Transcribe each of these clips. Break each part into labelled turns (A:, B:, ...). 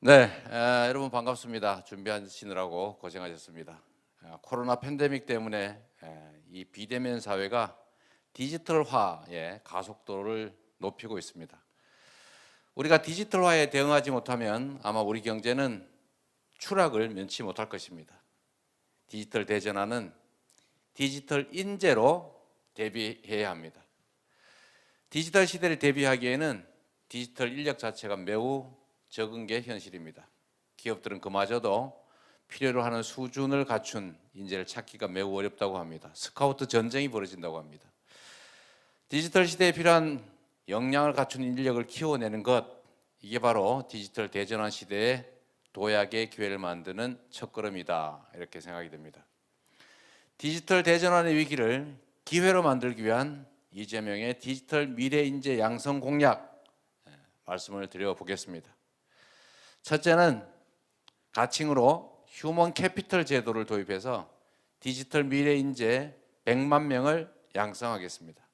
A: 네, 에, 여러분 반갑습니다. 준비하시느라고 고생하셨습니다. 에, 코로나 팬데믹 때문에 에, 이 비대면 사회가 디지털화의 가속도를 높이고 있습니다. 우리가 디지털화에 대응하지 못하면 아마 우리 경제는 추락을 면치 못할 것입니다. 디지털 대전환은 디지털 인재로 대비해야 합니다. 디지털 시대를 대비하기에는 디지털 인력 자체가 매우 적은 게 현실입니다. 기업들은 그마저도 필요로 하는 수준을 갖춘 인재를 찾기가 매우 어렵다고 합니다. 스카우트 전쟁이 벌어진다고 합니다. 디지털 시대에 필요한 역량을 갖춘 인력을 키워내는 것 이게 바로 디지털 대전환 시대의 도약의 기회를 만드는 첫걸음이다 이렇게 생각이 됩니다. 디지털 대전환의 위기를 기회로 만들기 위한 이재명의 디지털 미래 인재 양성 공약 예, 말씀을 드려 보겠습니다. 첫째는 가칭으로 휴먼 캐피털 제도를 도입해서 디지털 미래 인재 100만 명을 양성하겠습니다.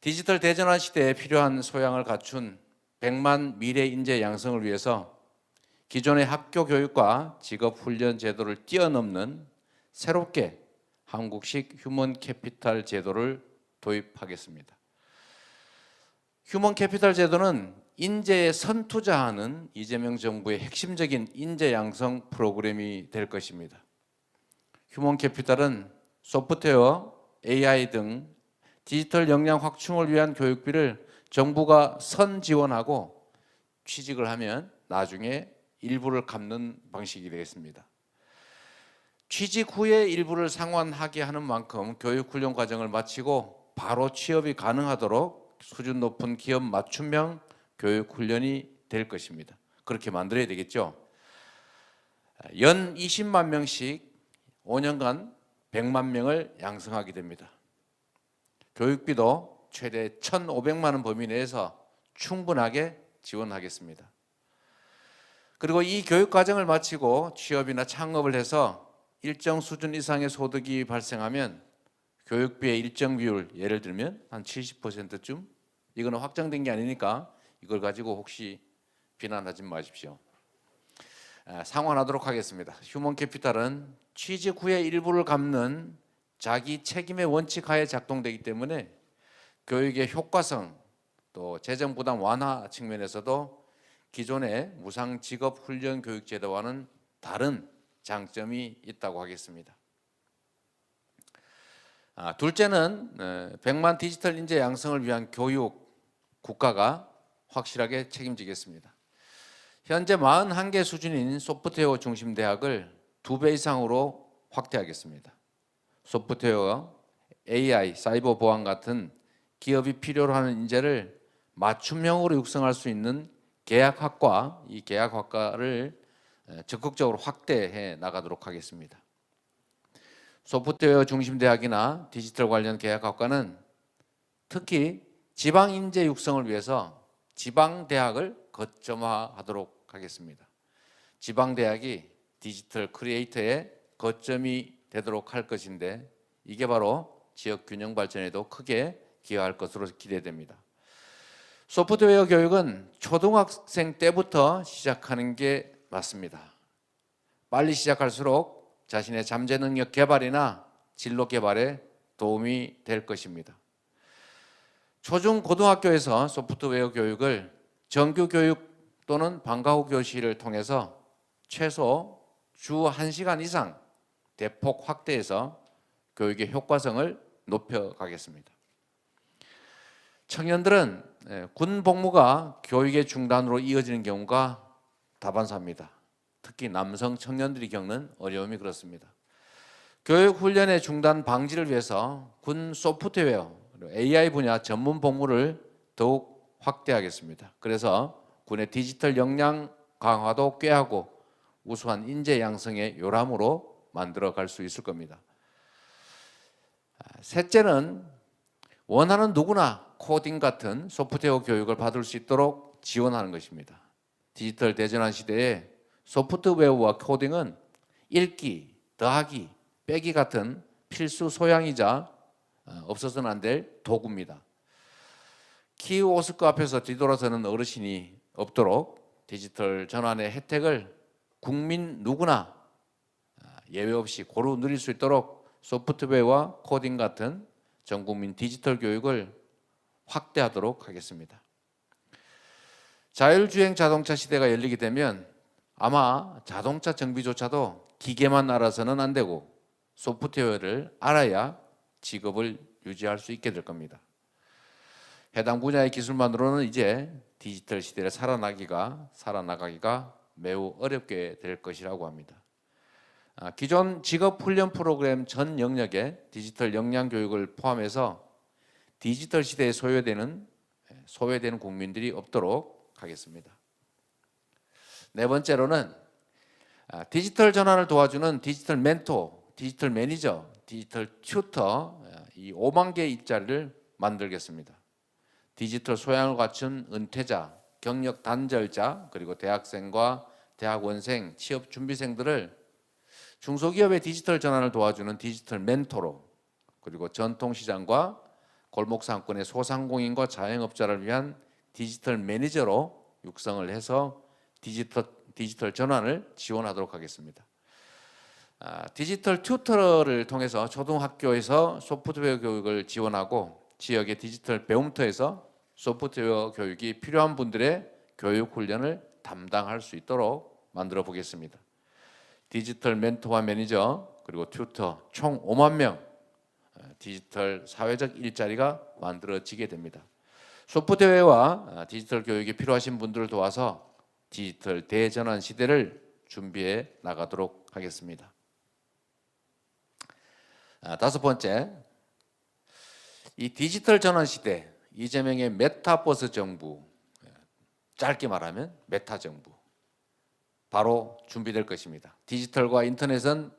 A: 디지털 대전환 시대에 필요한 소양을 갖춘 100만 미래 인재 양성을 위해서 기존의 학교 교육과 직업 훈련 제도를 뛰어넘는 새롭게 한국식 휴먼 캐피탈 제도를 도입하겠습니다. 휴먼 캐피탈 제도는 인재에 선투자하는 이재명 정부의 핵심적인 인재 양성 프로그램이 될 것입니다. 휴먼 캐피탈은 소프트웨어, AI 등 디지털 역량 확충을 위한 교육비를 정부가 선 지원하고 취직을 하면 나중에 일부를 갚는 방식이 되겠습니다. 취직 후에 일부를 상환하게 하는 만큼 교육 훈련 과정을 마치고 바로 취업이 가능하도록 수준 높은 기업 맞춤형 교육 훈련이 될 것입니다. 그렇게 만들어야 되겠죠. 연 20만 명씩 5년간 100만 명을 양성하게 됩니다. 교육비도 최대 1,500만 원 범위 내에서 충분하게 지원하겠습니다. 그리고 이 교육 과정을 마치고 취업이나 창업을 해서 일정 수준 이상의 소득이 발생하면 교육비의 일정 비율 예를 들면 한 70%쯤 이거는 확정된 게 아니니까 이걸 가지고 혹시 비난하지 마십시오. 아, 상환하도록 하겠습니다. 휴먼 캐피탈은 취직 후에 일부를 갚는 자기 책임의 원칙 하에 작동되기 때문에 교육의 효과성 또 재정 부담 완화 측면에서도 기존의 무상 직업 훈련 교육 제도와는 다른 장점이 있다고 하겠습니다. 아, 둘째는 100만 디지털 인재 양성을 위한 교육 국가가 확실하게 책임지겠습니다. 현재 41개 수준인 소프트웨어 중심 대학을 두 배 이상으로 확대하겠습니다. 소프트웨어, AI, 사이버 보안 같은 기업이 필요로 하는 인재를 맞춤형으로 육성할 수 있는 계약학과, 이 계약학과를 적극적으로 확대해 나가도록 하겠습니다. 소프트웨어 중심 대학이나 디지털 관련 계약학과는 특히 지방 인재 육성을 위해서 지방 대학을 거점화하도록 하겠습니다. 지방 대학이 디지털 크리에이터의 거점이 되도록 할 것인데 이게 바로 지역 균형 발전에도 크게 기여할 것으로 기대됩니다. 소프트웨어 교육은 초등학생 때부터 시작하는 게 맞습니다. 빨리 시작할수록 자신의 잠재 능력 개발이나 진로 개발에 도움이 될 것입니다. 초중 고등학교에서 소프트웨어 교육을 정규 교육 또는 방과 후 교실을 통해서 최소 주 1시간 이상 대폭 확대해서 교육의 효과성을 높여가겠습니다. 청년들은 예, 군 복무가 교육의 중단으로 이어지는 경우가 다반사입니다. 특히 남성 청년들이 겪는 어려움이 그렇습니다. 교육 훈련의 중단 방지를 위해서 군 소프트웨어, AI 분야 전문 복무를 더욱 확대하겠습니다. 그래서 군의 디지털 역량 강화도 꾀하고 우수한 인재 양성의 요람으로 만들어 갈 수 있을 겁니다. 아, 셋째는 원하는 누구나 코딩 같은 소프트웨어 교육을 받을 수 있도록 지원하는 것입니다. 디지털 대전환 시대에 소프트웨어와 코딩은 읽기, 더하기, 빼기 같은 필수 소양이자 어, 없어서는 안 될 도구입니다. 키오스크 앞에서 뒤돌아서는 어르신이 없도록 디지털 전환의 혜택을 국민 누구나 아, 예외 없이 고루 누릴 수 있도록 소프트웨어와 코딩 같은 전 국민 디지털 교육을 확대하도록 하겠습니다. 자율주행 자동차 시대가 열리게 되면 아마 자동차 정비조차도 기계만 알아서는 안 되고 소프트웨어를 알아야 직업을 유지할 수 있게 될 겁니다. 해당 분야의 기술만으로는 이제 디지털 시대를 살아나기가 살아나가기가 매우 어렵게 될 것이라고 합니다. 아, 기존 직업 훈련 프로그램 전 영역에 디지털 역량 교육을 포함해서 디지털 시대에 소외되는 소외되는 국민들이 없도록 하겠습니다. 네 번째로는 아, 디지털 전환을 도와주는 디지털 멘토, 디지털 매니저, 디지털 튜터 아, 이 5만 개의 일자리를 만들겠습니다. 디지털 소양을 갖춘 은퇴자, 경력 단절자, 그리고 대학생과 대학원생, 취업 준비생들을 중소기업의 디지털 전환을 도와주는 디지털 멘토로 그리고 전통시장과 골목 상권의 소상공인과 자영업자를 위한 디지털 매니저로 육성을 해서 디지털 디지털 전환을 지원하도록 하겠습니다. 아, 디지털 튜터를 통해서 초등학교에서 소프트웨어 교육을 지원하고 지역의 디지털 배움터에서 소프트웨어 교육이 필요한 분들의 교육 훈련을 담당할 수 있도록 만들어 보겠습니다. 디지털 멘토와 매니저 그리고 튜터 총 5만 명 어, 디지털 사회적 일자리가 만들어지게 됩니다. 소프트웨어와 어, 디지털 교육이 필요하신 분들을 도와서 디지털 대전환 시대를 준비해 나가도록 하겠습니다. 아, 다섯 번째, 이 디지털 전환 시대 이재명의 메타버스 정부 짧게 말하면 메타 정부 바로 준비될 것입니다. 디지털과 인터넷은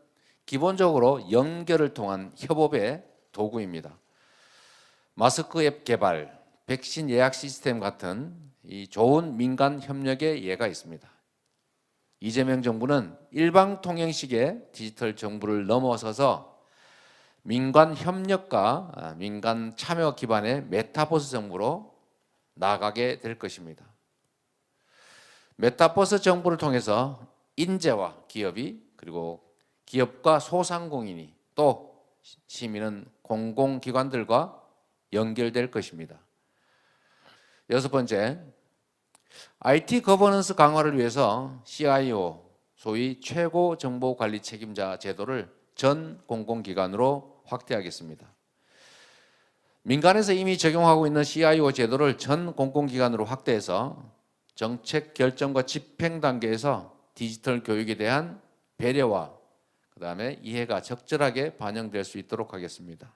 A: 기본적으로 연결을 통한 협업의 도구입니다. 마스크 앱 개발, 백신 예약 시스템 같은 이 좋은 민간 협력의 예가 있습니다. 이재명 정부는 일방 통행식의 디지털 정부를 넘어서서 민간 협력과 아, 민간 참여 기반의 메타버스 정부로 나가게 될 것입니다. 메타버스 정부를 통해서 인재와 기업이 그리고 기업과 소상공인이 또 시민은 공공기관들과 연결될 것입니다. 여섯 번째, IT 거버넌스 강화를 위해서 CIO, 소위 최고 정보 관리 책임자 제도를 전 공공기관으로 확대하겠습니다. 민간에서 이미 적용하고 있는 CIO 제도를 전 공공기관으로 확대해서 정책 결정과 집행 단계에서 디지털 교육에 대한 배려와 그다음에 이해가 적절하게 반영될 수 있도록 하겠습니다.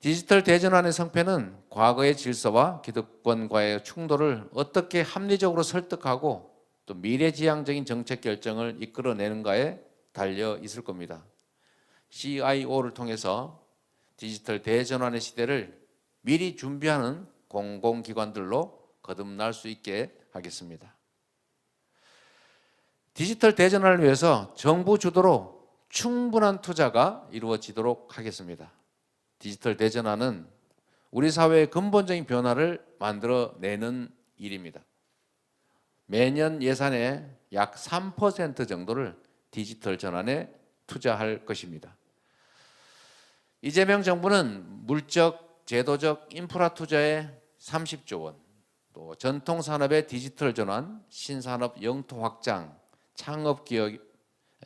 A: 디지털 대전환의 성패는 과거의 질서와 기득권과의 충돌을 어떻게 합리적으로 설득하고 또 미래지향적인 정책 결정을 이끌어내는가에 달려 있을 겁니다. CIO를 통해서 디지털 대전환의 시대를 미리 준비하는 공공기관들로 거듭날 수 있게 하겠습니다. 디지털 대전환을 위해서 정부 주도로 충분한 투자가 이루어지도록 하겠습니다. 디지털 대전환은 우리 사회의 근본적인 변화를 만들어내는 일입니다. 매년 예산의 약 3% 정도를 디지털 전환에 투자할 것입니다. 이재명 정부는 물적, 제도적 인프라 투자에 30조 원, 또 전통 산업의 디지털 전환, 신산업 영토 확장, 창업 기업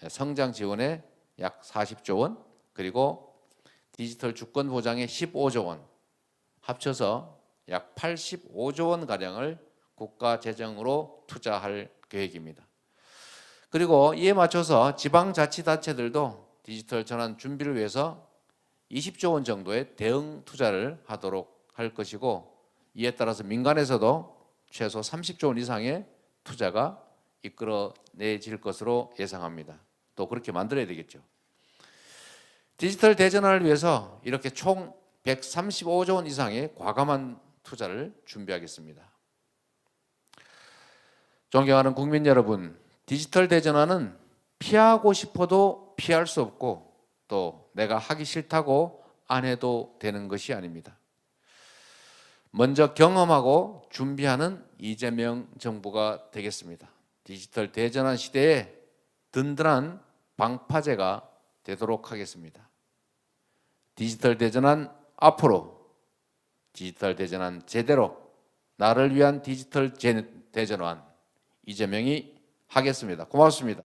A: 성장 지원에 약 40조 원, 그리고 디지털 주권 보장에 15조 원, 합쳐서 약 85조 원 가량을 국가 재정으로 투자할 계획입니다. 그리고 이에 맞춰서 지방자치단체들도 디지털 전환 준비를 위해서 20조 원 정도의 대응 투자를 하도록 할 것이고 이에 따라서 민간에서도 최소 30조 원 이상의 투자가 이끌어내질 것으로 예상합니다. 또 그렇게 만들어야 되겠죠. 디지털 대전환을 위해서 이렇게 총 135조 원 이상의 과감한 투자를 준비하겠습니다. 존경하는 국민 여러분, 디지털 대전환은 피하고 싶어도 피할 수 없고 또 내가 하기 싫다고 안 해도 되는 것이 아닙니다. 먼저 경험하고 준비하는 이재명 정부가 되겠습니다. 디지털 대전환 시대에 든든한 방파제가 되도록 하겠습니다. 디지털 대전환 앞으로 디지털 대전환 제대로 나를 위한 디지털 제- 대전환 이재명이 하겠습니다. 고맙습니다.